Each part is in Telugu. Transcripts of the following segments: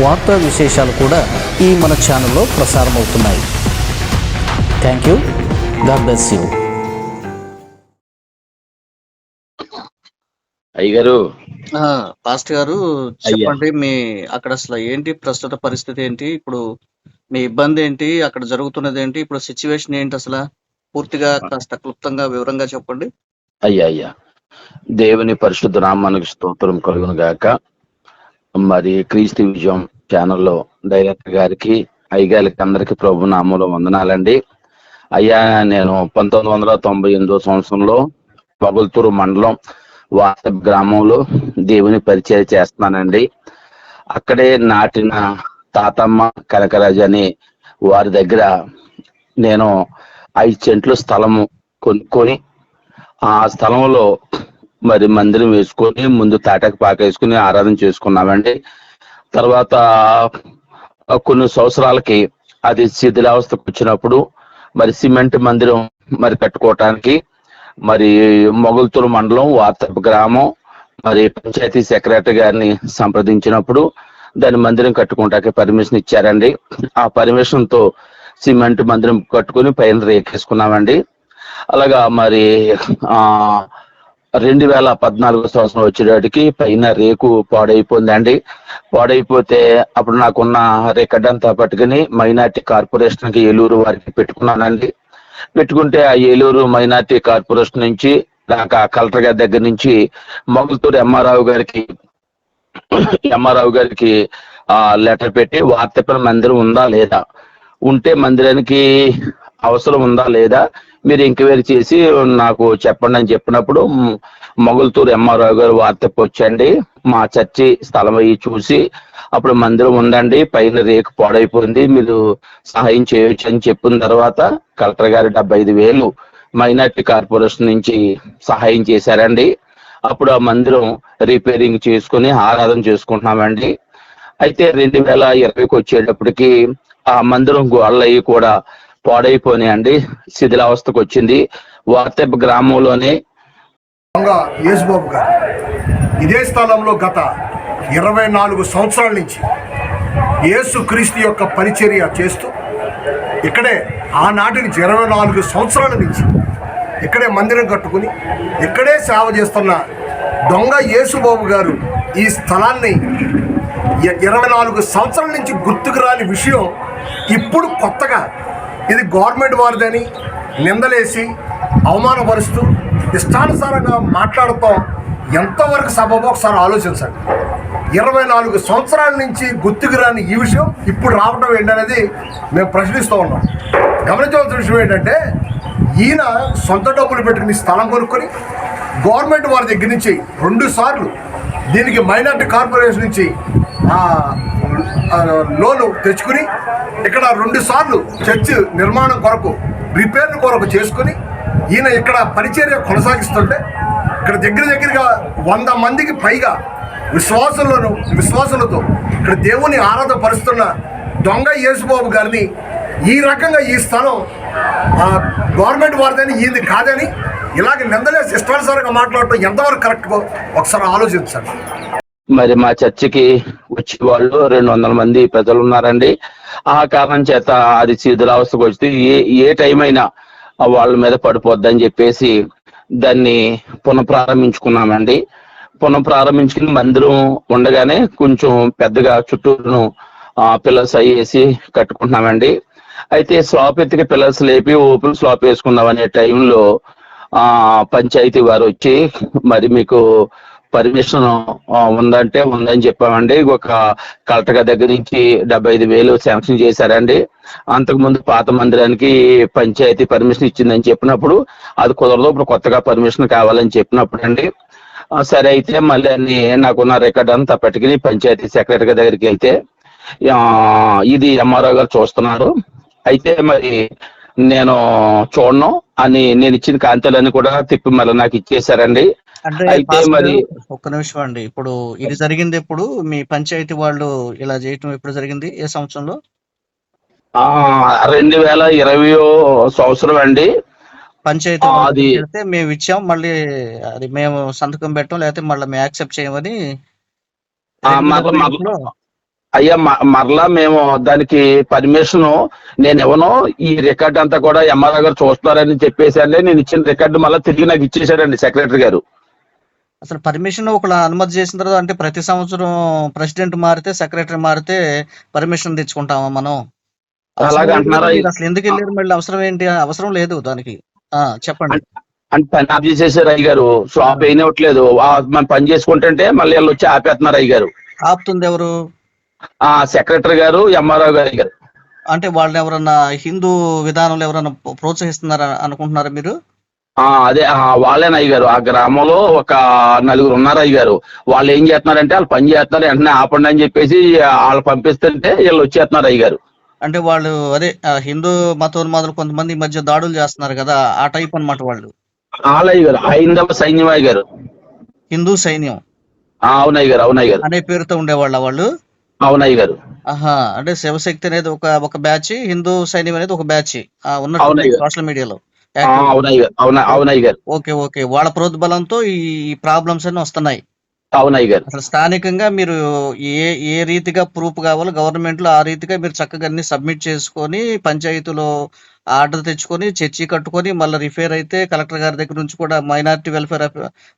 వార్తా విశేషాలు కూడా ఈ మన ఛానల్లో ప్రసారమవుతున్నాయి. Thank you God bless you అయ్యగారు. పాస్టర్ గారు చెప్పండి మీ అక్కడ అసలు ఏంటి ప్రస్తుత పరిస్థితి ఏంటి? ఇప్పుడు మీ ఇబ్బంది ఏంటి? అక్కడ జరుగుతున్నది ఏంటి? ఇప్పుడు సిచ్యువేషన్ ఏంటి అసలు? పూర్తిగా కాస్త క్లుప్తంగా వివరంగా చెప్పండి. అయ్యా అయ్యా. దేవుని పరిశుద్ధ నామానికి స్తోత్రం కలుగును గాక. మరి క్రీస్తు విజయం ఛానల్లో డైరెక్టర్ గారికి అయ్యగారికి అందరికి ప్రభు నామంలో వందనాలండి. అయ్యా నేను పంతొమ్మిది వందల తొంభై ఎనిమిదో సంవత్సరంలో పగుల్తూరు మండలం వాసప్ గ్రామంలో దేవుని పరిచయం చేస్తున్నానండి. అక్కడే నాటిన తాతమ్మ కనకరాజు అని వారి దగ్గర నేను ఐదు సెంట్లు స్థలము కొనుక్కొని ఆ స్థలంలో మరి మందిరం వేసుకొని ముందు తాటకు పాక వేసుకుని ఆరాధన చేసుకున్నామండి. తర్వాత కొన్ని సంవత్సరాలకి అది శిథిలావస్థకు వచ్చినప్పుడు మరి సిమెంట్ మందిరం మరి కట్టుకోవటానికి మరి మొగల్తూరు మండలం వార్తపు గ్రామం మరి పంచాయతీ సెక్రటరీ గారిని సంప్రదించినప్పుడు దాని మందిరం కట్టుకుంటాకి పర్మిషన్ ఇచ్చారండి. ఆ పర్మిషన్తో సిమెంట్ మందిరం కట్టుకుని పైన రేకేసుకున్నామండి. అలాగా మరి ఆ రెండు వేల పద్నాలుగో సంవత్సరం వచ్చేటికి పైన రేకు పాడైపోయిందండి. పాడైపోతే అప్పుడు నాకున్న రికార్డ్ అంతా పట్టుకుని మైనార్టీ కార్పొరేషన్కి ఏలూరు వారికి పెట్టుకున్నానండి. పెట్టుకుంటే ఆ ఏలూరు మైనార్టీ కార్పొరేషన్ నుంచి నాకు ఆ కలెక్టర్ గారి దగ్గర నుంచి మొగల్తూరు ఎంఆర్ఆవు గారికి ఎంఆర్ఆవు గారికి ఆ లెటర్ పెట్టి వార్తపన మందిరం ఉందా లేదా? ఉంటే మందిరానికి అవసరం ఉందా లేదా? మీరు ఎంక్వైరీ చేసి నాకు చెప్పండి అని చెప్పినప్పుడు మొగల్తూరు ఎంఆర్ఓ గారు వార్తకు వచ్చండి. మా చర్చి స్థలం అయ్యి చూసి అప్పుడు మందిరం ఉందండి పైన రేకు పాడైపోయింది మీరు సహాయం చేయొచ్చు అని చెప్పిన తర్వాత కలెక్టర్ గారు డెబ్బై ఐదు వేలు మైనార్టీ కార్పొరేషన్ నుంచి సహాయం చేశారండి. అప్పుడు ఆ మందిరం రిపేరింగ్ చేసుకుని ఆరాధన చేసుకుంటున్నామండి. అయితే రెండు వేల ఇరవైకి వచ్చేటప్పటికి ఆ మందిరం గోడలు అవి కూడా పాడైపోయినాయండి. శిథిలావస్థకు వచ్చింది వార్తెప్ గ్రామంలోనే దొంగ యేసుబాబు గారు ఇదే స్థలంలో గత ఇరవై నాలుగు సంవత్సరాల నుంచి యేసు క్రీస్తు యొక్క పరిచర్య చేస్తూ ఇక్కడే ఆనాటి నుంచి ఇరవై నాలుగు సంవత్సరాల నుంచి ఇక్కడే మందిరం కట్టుకుని ఇక్కడే సేవ చేస్తున్న దొంగ యేసుబాబు గారు ఈ స్థలాన్ని ఇరవై నాలుగు సంవత్సరాల నుంచి గుర్తుకు రాని విషయం ఇప్పుడు కొత్తగా ఇది గవర్నమెంట్ వారిదని నిందలేసి అవమానపరుస్తూ ఇష్టానుసారంగా మాట్లాడటం ఎంతవరకు సబబో ఒకసారి ఆలోచించండి. ఇరవై నాలుగు సంవత్సరాల నుంచి గుర్తుకు రాని ఈ విషయం ఇప్పుడు రావడం ఏంటనేది మేము ప్రశ్నిస్తూ ఉన్నాం. గమనించవలసిన విషయం ఏంటంటే ఈయన సొంత డబ్బులు పెట్టుకుని స్థలం కొనుక్కొని గవర్నమెంట్ వారి దగ్గర నుంచి రెండు సార్లు దీనికి మైనార్టీ కార్పొరేషన్ నుంచి లోను తెచ్చుకుని ఇక్కడ రెండు సార్లు చర్చ్ నిర్మాణం కొరకు రిపేర్ కొరకు చేసుకుని ఈయన ఇక్కడ పరిచర్య కొనసాగిస్తుంటే ఇక్కడ దగ్గర దగ్గరగా వంద మందికి పైగా విశ్వాసులను విశ్వాసులతో ఇక్కడ దేవుని ఆరాధన పరుస్తున్న దొంగ యేసుబాబు గారిని ఈ రకంగా ఈ స్థలం గవర్నమెంట్ వారిదని ఈయనది కాదని ఇలాగ నిందలేసి ఇష్టానుసారంగా మాట్లాడటం ఎంతవరకు కరెక్ట్గా ఒకసారి ఆలోచించండి. మరి మా చర్చికి వచ్చే వాళ్ళు రెండు వందల మంది ప్రజలు ఉన్నారండి ఆ కారణం చేత అది శిథిలావస్థకు వచ్చి ఏ ఏ టైం అయినా వాళ్ళ మీద పడిపోద్దని చెప్పేసి దాన్ని పునఃప్రారంభించుకున్నామండి. పునఃప్రారంభించుకుని మందిరం ఉండగానే కొంచెం పెద్దగా చుట్టూను పిల్లర్స్ అవి వేసి కట్టుకుంటున్నామండి. అయితే స్లాప్ ఎత్తికి పిల్లర్స్ లేపి ఓపెన్ స్లాప్ వేసుకుందాం అనే టైంలో ఆ పంచాయతీ వారు వచ్చి మరి మీకు పర్మిషన్ ఉందంటే ఉందని చెప్పామండి. ఒక కలెక్టర్ గారి దగ్గర నుంచి డెబ్బై ఐదు వేలు శాంక్షన్ చేశారండి. అంతకుముందు పాత మందిరానికి పంచాయతీ పర్మిషన్ ఇచ్చిందని చెప్పినప్పుడు అది కుదరదు. ఇప్పుడు కొత్తగా పర్మిషన్ కావాలని చెప్పినప్పుడు అండి సరే అయితే మళ్ళీ అన్ని నాకున్న రికార్డ్ అంతా పట్టుకుని పంచాయతీ సెక్రటరీ గారి దగ్గరికి వెళ్తే ఇది ఎంఆర్ఓ గారు చూస్తున్నారు. అయితే మరి నేను చూడను అని నేను ఇచ్చిన కాంతాలన్నీ కూడా తిప్పి మళ్ళీ నాకు ఇచ్చేసారండి అంటే మరి ఒక్క నిమిషం అండి. ఇప్పుడు ఇది జరిగింది ఎప్పుడు? మీ పంచాయతీ వాళ్ళు ఇలా చేయటం ఎప్పుడు జరిగింది? ఏ సంవత్సరంలో? ఆ రెండు వేల ఇరవై సంవత్సరం అండి. పంచాయతీ అది మేము ఇచ్చాం మళ్ళీ అది మేము సంతకం పెట్టాం లేకపోతే మళ్ళీ మేము యాక్సెప్ట్ చేయమని అయ్యా మరలా మేము దానికి పర్మిషన్ నేను ఇవ్వను ఈ రికార్డ్ అంతా కూడా ఎంఆర్ఓ గారు చూస్తున్నారని చెప్పేసి నేను ఇచ్చిన రికార్డు మళ్ళీ తిరిగి నాకు ఇచ్చేసాడండి సెక్రటరీ గారు. అసలు పర్మిషన్ ఒకళ్ళ అనుమతి చేసిన తర్వాత అంటే ప్రతి సంవత్సరం ప్రెసిడెంట్ మారితే సెక్రటరీ మారితే పర్మిషన్ తెచ్చుకుంటామా మనం? అసలు ఎందుకు వెళ్ళారు మళ్ళీ? అవసరం ఏంటి? అవసరం లేదు దానికి. ఆ చెప్పండి. అంటే పని ఆఫ్ చేసేసారు అయ్య గారు. షాప్ వేయనివ్వట్లేదు ఆ- మనం పని చేసుకుంటుంటే మళ్ళీ వాళ్ళు వచ్చి ఆపేస్తున్నారు అయ్య గారు. ఆపుతుంది ఎవరు? ఆ సెక్రటరీ గారు ఎంఆర్ఓ గారు గారు. అంటే వాళ్ళని ఎవరన్నా హిందూ విధానంలో ఎవరన్నా ప్ర- ప్రోత్సహిస్తున్నారా అనుకుంటున్నారా మీరు? అదే ఆ, వాళ్ళేనా అయ్య గారు ఆ గ్రామంలో ఒక నలుగురు ఉన్నారు అయ్య గారు వాళ్ళు ఏం చేస్తున్నారంటే వాళ్ళు పని చేస్తున్నారు వెంటనే ఆపండి అని చెప్పేసి వాళ్ళు పంపిస్తుంటే వీళ్ళు వచ్చేస్తున్నారు అయ్య గారు అంటే వాళ్ళు అదే హిందూ మతోన్మాదులు కొంతమంది ఈ మధ్య దాడులు చేస్తున్నారు కదా ఆ టైప్ అన్నమాట వాళ్ళు. ఆలయ్య గారు హైందవ సైన్యం అయ్య గారు హిందూ సైన్యం. ఆ, అవునయ్య గారు అవునయ్య గారు అనే పేరుతో ఉండేవాళ్ళ వాళ్ళు? అవునయ్య గారు ఆహా అంటే శివశక్తి అనేది ఒక ఒక బ్యాచ్ హిందూ సైన్యం అనేది ఒక బ్యాచ్ ఉన్నట్టు. సోషల్ మీడియాలో. అవునయ్య గారు అవున అవునయ్య గారు ఓకే ఓకే. వాళ్ళ ప్రోద్బలంతో ఈ ప్రాబ్లమ్స్ అన్ని వస్తున్నాయి. అవునయ్య గారు అసలు స్థానికంగా మీరు ఏ ఏ రీతిగా ప్రూఫ్ కావాలో గవర్నమెంట్లో ఆ రీతిగా మీరు చక్కగా అన్ని సబ్మిట్ చేసుకొని పంచాయతీలో ఆర్డర్ తెచ్చుకొని చర్చి కట్టుకొని మళ్ళీ రిఫేర్ అయితే కలెక్టర్ గారి దగ్గర నుంచి కూడా మైనారిటీ వెల్ఫేర్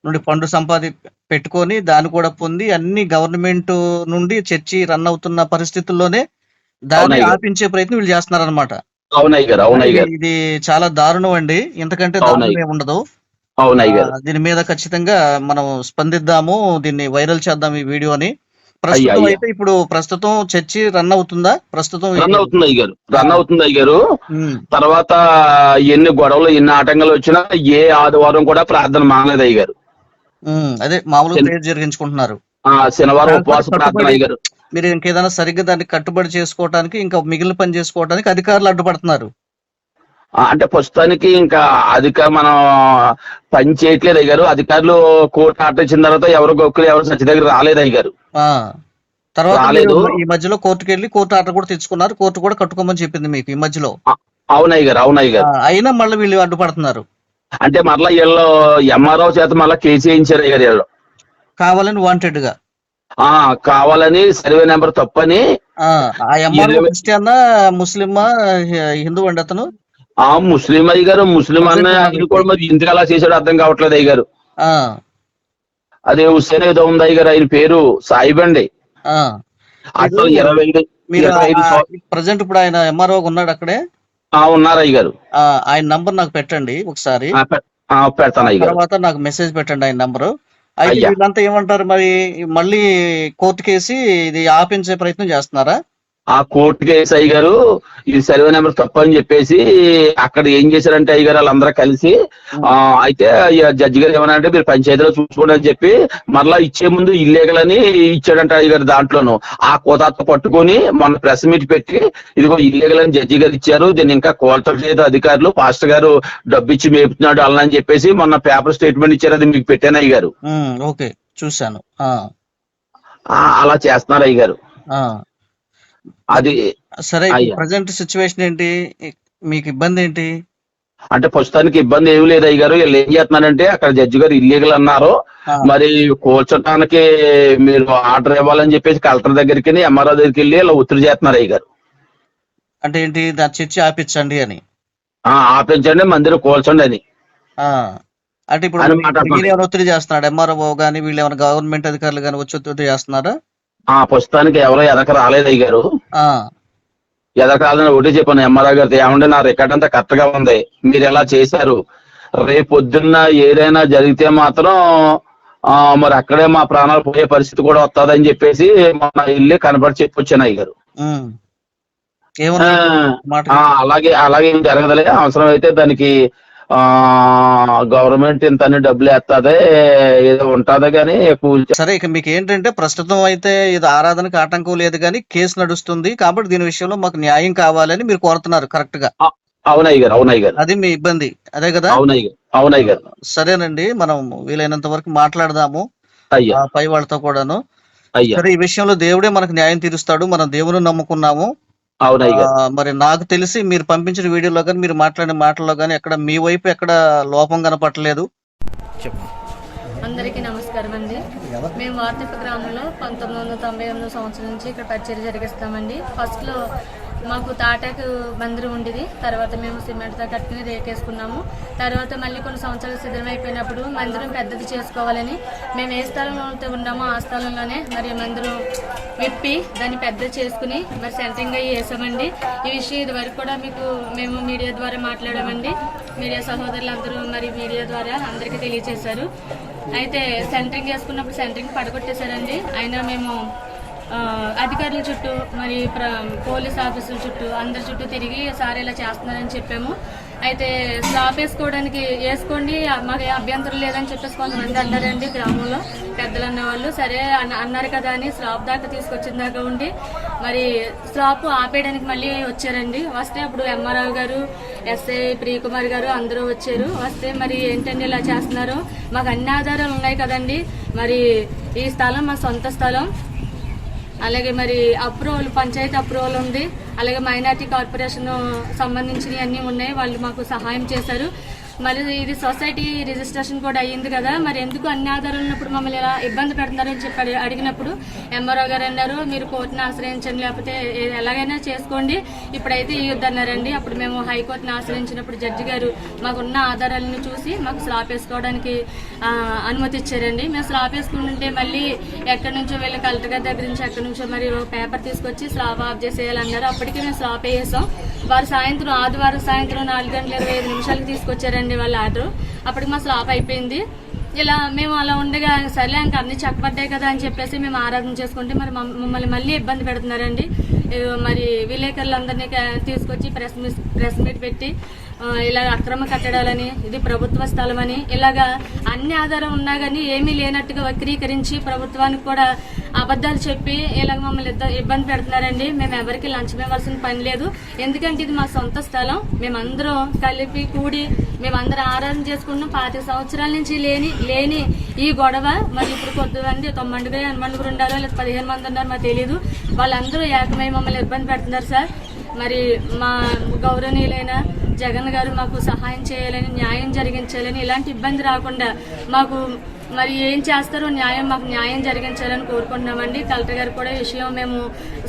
నుండి ఫండ్ సంపాది పెట్టుకొని దాన్ని కూడా పొంది అన్ని గవర్నమెంట్ నుండి చర్చి రన్ అవుతున్న పరిస్థితుల్లోనే దాన్ని. ఆపించే ప్రయత్నం వీళ్ళు చేస్తున్నారు అనమాట అవునయ్య గారు అవునయ్య గారు. ఇది చాలా దారుణం అండి. ఇంతకంటే అవునయ్య. దారుణం ఏమి ఉండదు. అవునయ్య గారు. దీని మీద ఖచ్చితంగా మనం స్పందిద్దాము దీన్ని వైరల్ చేద్దాం ఈ వీడియోని ప్రస్తుతం. అయితే ఇప్పుడు ప్రస్తుతం చర్చి రన్ అవుతుందా? ప్రస్తుతం రన్ అవుతుంది అయ్య గారు రన్ అవుతుంది అయ్య గారు. ఉమ్, తర్వాత ఎన్ని గొడవలు ఎన్ని ఆటంకాలు వచ్చినా ఏ ఆదివారం కూడా ప్రార్థన మానలేదు అయ్య గారు. ఉమ్, అదే మామూలుగా జరిగించుకుంటున్నారు. ఆ శనివారం ఉపవాస ప్రార్థన కట్టుబడి- అయ్య గారు. మీరు ఇంకేదైనా సరిగ్గా దాన్ని కట్టుబడి చేసుకోవడానికి ఇంకా మిగిలిన పని చేసుకోవడానికి అధికారులు అడ్డుపడుతున్నారు. అంటే ప్రస్తుతానికి ఇంకా అధికార మనం పని చేయట్లేదు అయ్య గారు. అధికారులు కోర్టు ఆర్డర్ ఇచ్చిన తర్వాత ఎవరు గొక్కులు ఎవరు సచి దగ్గర రాలేదు అయ్య గారు. ఆ తర్వాత ఈ మధ్యలో కోర్టుకు వెళ్ళి కోర్టు ఆర్డర్ కూడా తెచ్చుకున్నారు. కోర్టు కూడా కట్టుకోమని చెప్పింది మీకు ఈ మధ్యలో. అవునయ్య గారు అవునయ్య గారు. అయినా మళ్ళీ వీళ్ళు అడ్డుపడుతున్నారు. అంటే మరలా వీళ్ళు ఎంఆర్ఓ చేత మళ్ళీ కేసు వేయించారు అయ్య గారు వీళ్ళు. కావాలని వాంటెడ్గా. ఆ కావాలని సర్వే నెంబర్ తప్పని ముస్లిమా హిందూ అండి అతను? ఆ ముస్లిం అయ్య గారు ముస్లిం అన్న ఆయన కూడా మరి ఎందుకు అలా చేశాడు అర్థం కావట్లేదు అయ్య గారు ఆ. అదే హుస్సేన్ ఏదో ఉంది అయ్య గారు ఆయన పేరు సాయిబ్ అండి. మీరు- ఇరవై ప్రజెంట్ ఇప్పుడు ఆయన ఎంఆర్ఓ ఉన్నాడు అక్కడే? ఆ, ఉన్నారు అయ్య గారు ఆ, ఆయన నంబర్ నాకు పెట్టండి ఒకసారి. పెడతాను తర్వాత నాకు మెసేజ్ పెట్టండి ఆయన నంబరు. అయితే అయ్యా. వీళ్ళంతా ఏమంటారు మరి మళ్ళీ కోర్టు కేసి ఇది ఆపించే ప్రయత్నం చేస్తున్నారా ఆ కోర్టు కేసు అయ్య గారు ఇది సర్వే నెంబర్ తప్పు అని చెప్పేసి అక్కడ ఏం చేశారంటే అయ్య గారు వాళ్ళందరూ కలిసి ఆ అయితే జడ్జి గారు ఏమన్నా అంటే మీరు పంచాయతీలో చూసుకోండి అని చెప్పి మరలా ఇచ్చే ముందు ఇల్లీగల్ అని ఇచ్చాడంట అయ్య గారు దాంట్లోను. ఆ కోతాత పట్టుకొని మొన్న ప్రెస్ మీట్ పెట్టి ఇదిగో ఇల్లీగల్ అని జడ్జి గారు ఇచ్చారు దీన్ని ఇంకా కోల్తలేదు అధికారులు పాస్టర్ గారు డబ్బు ఇచ్చి మేపుతున్నాడు అలా అని చెప్పేసి మొన్న పేపర్ స్టేట్మెంట్ ఇచ్చారు అది మీకు పెట్టాను అయ్య గారు. ఉమ్, ఓకే చూశాను. అలా చేస్తున్నారు అయ్య గారు. ఆ. అది సరే. ప్రజెంట్ సిచ్యువేషన్ ఏంటి? మీకు ఇబ్బంది ఏంటి? అంటే ప్రస్తుతానికి ఇబ్బంది ఏమీ లేదు అయ్య గారు వీళ్ళు ఏం చేస్తున్నారంటే అక్కడ జడ్జి గారు ఇల్లీగల్ అన్నారు. మరి కూర్చోటానికి మీరు ఆర్డర్ ఇవ్వాలని చెప్పేసి కలెక్టర్ దగ్గరికి ఎంఆర్ఓ దగ్గరికి వెళ్ళి ఇలా ఒత్తిడి చేస్తున్నారు అయ్య గారు అంటే ఏంటి? దాని చర్చి ఆపించండి అని. ఆ, ఆపించండి మందిరం కూల్చండి అని. అంటే ఇప్పుడు ఒత్తిడి చేస్తున్నాడు ఎంఆర్ఓ కానీ వీళ్ళు ఏమైనా గవర్నమెంట్ అధికారులు కానీ వచ్చి ఒత్తిడి చేస్తున్నారా? ఆ ప్రస్తుతానికి ఎవరో ఎదక రాలేదు అయ్య గారు ఆ. ఎదక రాదని ఒకటే చెప్పాను ఎంఆర్ఓ గారితో ఏమంటే నా రికార్డ్ అంతా కరెక్ట్గా ఉంది. మీరు ఎలా చేశారు? రేపు పొద్దున్న ఏదైనా జరిగితే మాత్రం ఆ మరి అక్కడే మా ప్రాణాలు పోయే పరిస్థితి కూడా వస్తుందని చెప్పేసి మొన్న ఇల్లు కనబడి చెప్పొచ్చాను అయ్య గారు ఉమ్. ఏమన్నా మాట ఆ, అలాగే అలాగే ఏం జరగదులే. అవసరం అయితే దానికి గవర్నమెంట్ ఇంత డబ్బులు వేస్తుంది ఏదో ఉంటది కానీ కూల్చే సరే ఇక మీకు ఏంటంటే ప్రస్తుతం అయితే ఇది ఆరాధనకు ఆటంకం లేదు కానీ కేసు నడుస్తుంది కాబట్టి దీని విషయంలో మాకు న్యాయం కావాలని మీరు కోరుతున్నారు కరెక్ట్గా? అవునయ్య గారు అవునయ్య గారు. అది మీ ఇబ్బంది అదే కదా? అవునయ్య గారు అవునయ్య గారు. సరేనండి మనం వీలైనంత వరకు మాట్లాడదాము. అయ్యా. పై వాళ్ళతో కూడాను. అయ్యా. సరే ఈ విషయంలో దేవుడే మనకు న్యాయం తీరుస్తాడు మనం దేవుని నమ్ముకున్నాము. మరి నాకు తెలిసి మీరు పంపించిన వీడియోలో కానీ మీరు మాట్లాడిన మాటల్లో కానీ ఎక్కడ మీ వైపు ఎక్కడ లోపం కనపట్టలేదు అందరికీ నమస్కారం అండి. మేము వార్తిక గ్రామంలో పంతొమ్మిది వందల తొంభై ఎనిమిదో సంవత్సరం నుంచి ఇక్కడ పరిచయం జరిగిస్తామండి. ఫస్ట్లో మాకు తాటాకు మందిరం ఉండేది. తర్వాత మేము సిమెంట్తో కట్టుకుని రేకేసుకున్నాము. తర్వాత మళ్ళీ కొన్ని సంవత్సరాలు సిద్ధమైపోయినప్పుడు మందిరం పెద్దది చేసుకోవాలని మేము ఏ స్థలంలో అయితే ఉన్నామో ఆ స్థలంలోనే మరి మందిరం విప్పి దాన్ని పెద్ద చేసుకుని మరి సెంటరింగ్ అయ్యి వేసామండి. ఈ విషయం ఇదివరకు కూడా మీకు మేము మీడియా ద్వారా మాట్లాడామండి. మీడియా సహోదరులందరూ మరి మీడియా ద్వారా అందరికీ తెలియజేశారు అయితే సెంటరింగ్ వేసుకున్నప్పుడు సెంటరింగ్ పడగొట్టేశారండి. అయినా మేము అధికారుల చుట్టూ మరి ప్ర పోలీస్ ఆఫీసుల చుట్టూ అందరి చుట్టూ తిరిగి సార్ ఇలా చేస్తున్నారని చెప్పాము. అయితే స్లాబ్ వేసుకోవడానికి వేసుకోండి మాకు అభ్యంతరం లేదని చెప్పేసి కొంతమంది అన్నారండి గ్రామంలో. పెద్దలు అన్నవాళ్ళు సరే అన్న- అన్నారు కదా అని స్లాబ్ దాకా తీసుకొచ్చిన దాకా ఉండి మరి స్లాబ్ ఆపేయడానికి మళ్ళీ వచ్చారండి. వస్తే అప్పుడు ఎంఆర్ఓ గారు ఎస్ఐ ప్రియకుమార్ గారు అందరూ వచ్చారు. వస్తే మరి ఏంటండి ఇలా చేస్తున్నారు? మాకు అన్ని ఆధారాలు ఉన్నాయి కదండి. మరి ఈ స్థలం మా సొంత స్థలం. అలాగే మరి అప్రూవల్ పంచాయతీ అప్రూవల్ ఉంది. అలాగే మైనార్టీ కార్పొరేషన్ సంబంధించినవి అన్నీ ఉన్నాయి. వాళ్ళు మాకు సహాయం చేశారు. మరి ఇది సొసైటీ రిజిస్ట్రేషన్ కూడా అయ్యింది కదా మరి ఎందుకు అన్ని ఆధారాలు ఉన్నప్పుడు మమ్మల్ని ఇలా ఇబ్బంది పెడుతున్నారని చెప్పి అడిగినప్పుడు ఎంఆర్ఓ గారు అన్నారు మీరు కోర్టును ఆశ్రయించండి లేకపోతే ఎలాగైనా చేసుకోండి ఇప్పుడైతే ఇవ్వద్దు అన్నారండి. అప్పుడు మేము హైకోర్టుని ఆశ్రయించినప్పుడు జడ్జి గారు మాకున్న ఆధారాలను చూసి మాకు స్లాప్ వేసుకోవడానికి అనుమతి ఇచ్చారండి. మేము స్లాప్ వేసుకుంటుంటే మళ్ళీ ఎక్కడి నుంచో వెళ్ళి కలెక్టర్ గారి దగ్గర నుంచి ఎక్కడి నుంచో మరి పేపర్ తీసుకొచ్చి స్లాబ్ ఆఫ్ చేసేయాలన్నారు. అప్పటికే మేము స్లాప్ వేసాం వారు సాయంత్రం ఆదివారం సాయంత్రం నాలుగు గంటల ఇరవై ఐదు నిమిషాలకు తీసుకొచ్చారండి. వాళ్ళ ఆర్డర్ అప్పటికి మా స్లాప్ అయిపోయింది. ఇలా మేము అలా ఉండగా సరే ఇంకా అన్ని చక్కబడ్డాయి కదా అని చెప్పేసి మేము ఆరాధన చేసుకుంటే మరి మమ్మల్ని మళ్ళీ ఇబ్బంది పెడుతున్నారండి. మరి విలేకరులందరినీ తీసుకొచ్చి ప్రెస్ మీట్ ప్రెస్ మీట్ పెట్టి ఇలా అక్రమ కట్టడాలని ఇది ప్రభుత్వ స్థలం అని ఇలాగా అన్ని ఆధారం ఉన్నా కానీ ఏమీ లేనట్టుగా వక్రీకరించి ప్రభుత్వానికి కూడా అబద్ధాలు చెప్పి ఇలాగ మమ్మల్ని ఇబ్బంది పెడుతున్నారండి. మేము ఎవరికి లంచం ఇవ్వాల్సిన పని లేదు. ఎందుకంటే ఇది మా సొంత స్థలం. మేమందరం కలిపి కూడి మేమందరం ఆరాధన చేసుకుంటున్నాం. పాతిక సంవత్సరాల నుంచి లేని లేని ఈ గొడవ. మరి ఇప్పుడు కొద్దిమంది తొమ్మిదిగా ఎనమండుగురు ఉండాలో లేదా పదిహేను మంది ఉన్నారో మాకు తెలియదు వాళ్ళందరూ ఏకమై మమ్మల్ని ఇబ్బంది పెడుతున్నారు సార్. మరి మా గౌరవనీయులైన జగన్ గారు మాకు సహాయం చేయాలని న్యాయం జరిగించాలని ఇలాంటి ఇబ్బంది రాకుండా మాకు మరి ఏం చేస్తారో న్యాయం మాకు న్యాయం జరిగించాలని కోరుకుంటున్నామండి. కలెక్టర్ గారు కూడా విషయం మేము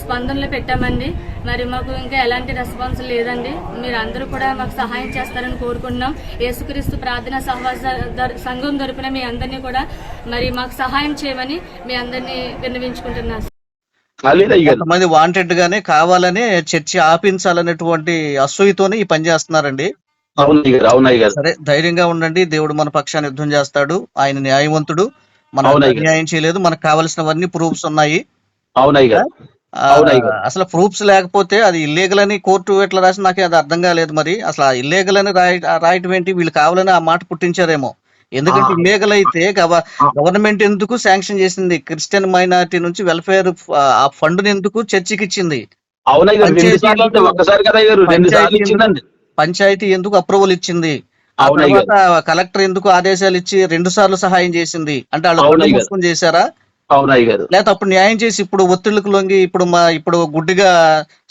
స్పందనలో పెట్టామండి. మరి మాకు ఇంకా ఎలాంటి రెస్పాన్స్ లేదండి. మీరు అందరూ కూడా మాకు సహాయం చేస్తారని కోరుకుంటున్నాం. యేసుక్రీస్తు ప్రార్థన సహవాస సంఘం తరపున మీ అందరినీ కూడా మరి మాకు సహాయం చేయమని మీ అందరినీ విన్నవించుకుంటున్నాం. లేదు అయ్య గారు కొంతమంది వాంటెడ్ గానే కావాలనే చర్చి ఆపించాలనేటువంటి అసూయతోనే ఈ పని చేస్తున్నారండి. సరే ధైర్యంగా ఉండండి. దేవుడు మన పక్షాన్ని యుద్ధం చేస్తాడు. ఆయన న్యాయవంతుడు. మన. న్యాయం చేయలేదు. మనకు కావలసినవన్నీ ప్రూఫ్స్ ఉన్నాయి. అవునయ్య అసలు ప్రూఫ్స్ లేకపోతే అది ఇల్లీగల్ అని కోర్టు ఎట్లా రాసి నాకు అది అర్థం కాలేదు మరి. అసలు ఇల్లీగల్ అని రాయ రాయటం ఏంటి? వీళ్ళు కావాలని ఆ మాట పుట్టించారేమో. ఎందుకంటే. ఇల్లీగల్ అయితే గవర్నమెంట్ ఎందుకు శాంక్షన్ చేసింది? క్రిస్టియన్ మైనారిటీ నుంచి వెల్ఫేర్ ఆ ఫండ్ ఎందుకు చర్చికి ఇచ్చింది పంచాయతీ ఎందుకు- అప్రూవల్ ఇచ్చింది? ఆ అవునయ్య తర్వాత కలెక్టర్ ఎందుకు ఆదేశాలు ఇచ్చి రెండు సార్లు సహాయం చేసింది? అంటే వాళ్ళు చేశారా? అవునయ్య గారు. లేకపోతే అప్పుడు న్యాయం చేసి ఇప్పుడు ఒత్తిళ్ళకు లొంగి ఇప్పుడు మా ఇప్పుడు గుడ్డిగా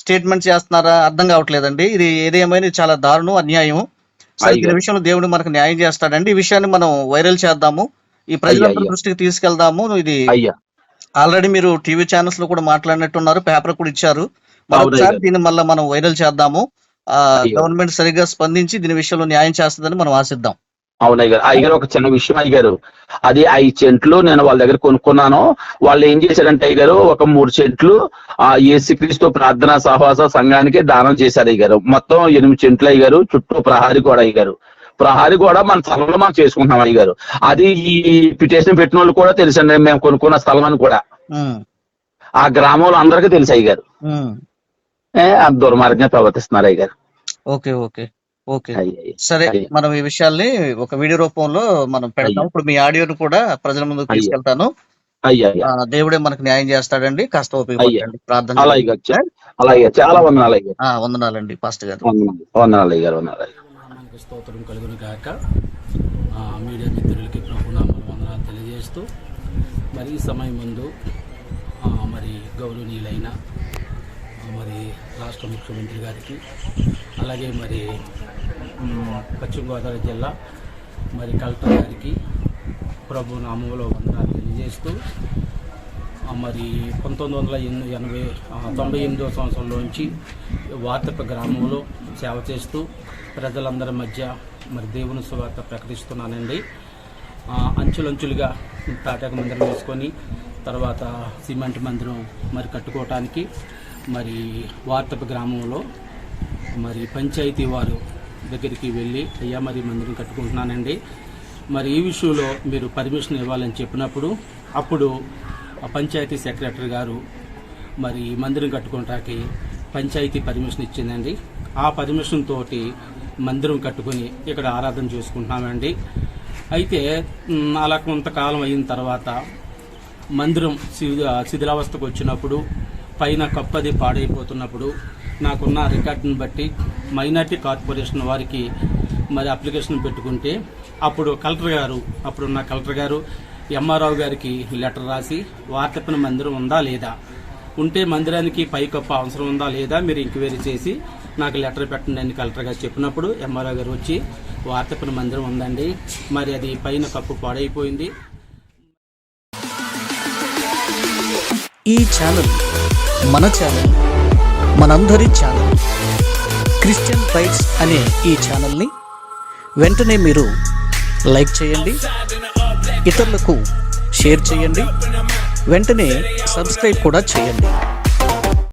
స్టేట్మెంట్ చేస్తున్నారా అర్థం కావట్లేదండి. ఇది ఏదేమైనా చాలా దారుణం అన్యాయం. దీని విషయంలో దేవుడు మనకు న్యాయం చేస్తాడండి. ఈ విషయాన్ని మనం వైరల్ చేద్దాము. ఈ ప్రజలందరి. దృష్టికి తీసుకెళ్దాము. ఇది ఆల్రెడీ మీరు టీవీ ఛానల్స్లో కూడా మాట్లాడినట్టున్నారు. పేపర్ కూడా ఇచ్చారు. మరొకసారి. దీన్ని మళ్ళీ మనం వైరల్ చేద్దాము. గవర్నమెంట్ సరిగ్గా స్పందించి దీని విషయంలో న్యాయం చేస్తుందని మనం ఆశిద్దాం. అవునయ్య గారు. అయ్యగారు ఒక చిన్న విషయం అయ్యగారు అది ఐదు చెంట్లు నేను వాళ్ళ దగ్గర కొనుక్కున్నాను. వాళ్ళు ఏం చేశారంటే అయ్యగారు ఒక మూడు చెంట్లు ఆ యేసుక్రీస్తు ప్రార్థనా సహవాస సంఘానికి దానం చేశారు అయ్యగారు మొత్తం ఎనిమిది చెంట్లు అయ్యగారు చుట్టూ ప్రహారీ కూడా అయ్యగారు ప్రహారీ కూడా మన స్థలంలో మనం చేసుకుంటున్నాం అయ్యగారు అది ఈ పిటిషన్ పెట్టిన వాళ్ళు కూడా తెలుసండి మేము కొనుక్కున్న స్థలం అని కూడా. ఆ. గ్రామంలో అందరికీ తెలుసు. ఏ, ఆ దుర్మార్గంగా ప్రవర్తిస్తున్నారు అయ్యగారు ఓకే ఓకే. ఓకే. సరే. మనం ఈ విషయాల్ని ఒక వీడియో రూపంలో మనం పెడతాం. ఇప్పుడు మీ ఆడియోను కూడా ప్రజల ముందుకు. తీసుకెళ్తాను దేవుడే మనకు న్యాయం చేస్తాడండి కాస్త. పట్టండి. ప్రార్థన అలా చేయండి. అయ్యగారు చా- అలా అయ్యారు చాలా వందనాలు వందనాలండి పాస్టర్ గారు వందనాలు వందనాలు నామానికి స్తోత్రం కలుగును గాక ఆ, మీడియా మిత్రులకి ప్రభునామాలు వందనాలు తెలియజేస్తూ మరి ఈ సమయం ముందు ఆ, మరి గౌరవనీయులైన మరి రాష్ట్ర ముఖ్యమంత్రి గారికి అలాగే మరి పశ్చిమ గోదావరి జిల్లా మరి కలెక్టర్ గారికి ప్రభు నామంలో వందనాలు తెలియజేస్తూ మరి పంతొమ్మిది వందల ఎనభై తొంభై ఎనిమిదో సంవత్సరంలోంచి వార్తక గ్రామంలో సేవ చేస్తూ ప్రజలందరి మధ్య మరి దేవుని సువార్త ప్రకటిస్తున్నానండి. అంచులంచులుగా తాటక మందిరం వేసుకొని తర్వాత సిమెంట్ మందిరం మరి కట్టుకోవటానికి మరి వార్తప గ్రామంలో మరి పంచాయతీ వారు దగ్గరికి వెళ్ళి అయ్యా మరి మందిరం కట్టుకుంటున్నానండి. మరి ఈ విషయంలో మీరు పర్మిషన్ ఇవ్వాలని చెప్పినప్పుడు అప్పుడు ఆ పంచాయతీ సెక్రటరీ గారు మరి మందిరం కట్టుకోవటానికి పంచాయతీ పర్మిషన్ ఇచ్చిందండి. ఆ పర్మిషన్ తోటి మందిరం కట్టుకుని ఇక్కడ ఆరాధన చేసుకుంటున్నామండి. అయితే అలా కొంతకాలం అయిన తర్వాత మందిరం శిథిలావస్థకు వచ్చినప్పుడు పైన కప్పది పాడైపోతున్నప్పుడు నాకున్న రికార్డును బట్టి మైనార్టీ కార్పొరేషన్ వారికి మరి అప్లికేషన్ పెట్టుకుంటే అప్పుడు కలెక్టర్ గారు అప్పుడున్న కలెక్టర్ గారు ఎంఆర్ఆవు గారికి లెటర్ రాసి వార్తపన మందిరం ఉందా లేదా? ఉంటే మందిరానికి పైకప్పు అవసరం ఉందా లేదా మీరు ఎంక్వైరీ చేసి నాకు లెటర్ పెట్టండి అని కలెక్టర్ గారు చెప్పినప్పుడు ఎంఆర్ఆవు గారు వచ్చి వార్తపన మందిరం ఉందండి. మరి అది పైన కప్పు పాడైపోయింది. ఈ ఛానల్ మన ఛానల్ మనందరి ఛానల్ క్రిస్టియన్ ఫైట్స్ అనే ఈ ఛానల్ని వెంటనే మీరు లైక్ చేయండి ఇతరులకు షేర్ చేయండి వెంటనే సబ్స్క్రైబ్ కూడా చేయండి.